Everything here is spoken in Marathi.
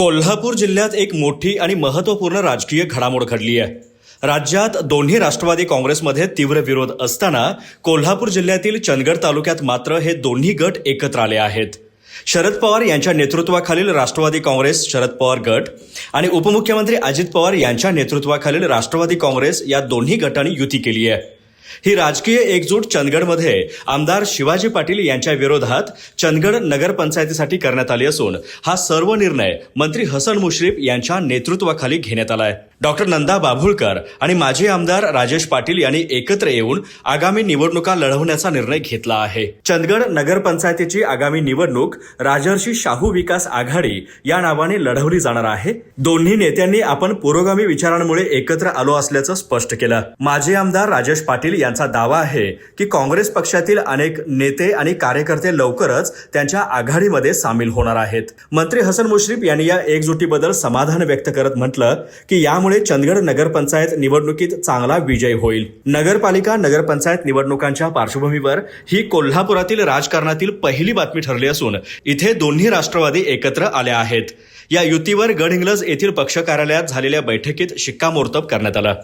कोल्हापूर जिल्ह्यात एक मोठी आणि महत्त्वपूर्ण राजकीय घडामोड घडली आहे. राज्यात दोन्ही राष्ट्रवादी काँग्रेसमध्ये तीव्र विरोध असताना कोल्हापूर जिल्ह्यातील चंदगड तालुक्यात मात्र हे दोन्ही गट एकत्र आले आहेत. शरद पवार यांच्या नेतृत्वाखालील राष्ट्रवादी काँग्रेस शरद पवार गट आणि उपमुख्यमंत्री अजित पवार यांच्या नेतृत्वाखालील राष्ट्रवादी काँग्रेस या दोन्ही गटांनी युती केली आहे. ही राजकीय एकजूट चंदगडमध्ये आमदार शिवाजी पाटील यांच्या विरोधात चंदगड नगरपंचायतीसाठी करण्यात आली असून हा सर्व निर्णय मंत्री हसन मुश्रीफ यांच्या नेतृत्वाखाली घेण्यात आलाय डॉक्टर नंदा बाभुळकर आणि माजी आमदार राजेश पाटील यांनी एकत्र येऊन आगामी निवडणुका लढवण्याचा निर्णय घेतला आहे. चंदगड नगरपंचायतीची आगामी निवडणूक राजर्षी शाहू विकास आघाडी या नावाने लढवली जाणार आहे. दोन्ही नेत्यांनी आपण पुरोगामी विचारांमुळे एकत्र आलो असल्याचं स्पष्ट केलं. माजी आमदार राजेश पाटील यांचा दावा आहे की काँग्रेस पक्षातील अनेक नेते आणि कार्यकर्ते लवकरच त्यांच्या आघाडीमध्ये सामील होणार आहेत. मंत्री हसन मुश्रीफ यांनी या एकजुटीबद्दल समाधान व्यक्त करत म्हटलं की यामुळे चंदगड नगरपंचायत निवडणुकीत चांगला विजय होईल. नगरपालिका नगरपंचायत निवडणुकांच्या पार्श्वभूमीवर ही कोल्हापुरातील राजकारणातील पहिली बातमी ठरली असून इथे दोन्ही राष्ट्रवादी एकत्र आल्या आहेत. या युतीवर गडहिंग्लज येथील पक्ष कार्यालयात झालेल्या बैठकीत शिक्कामोर्तब करण्यात आलं.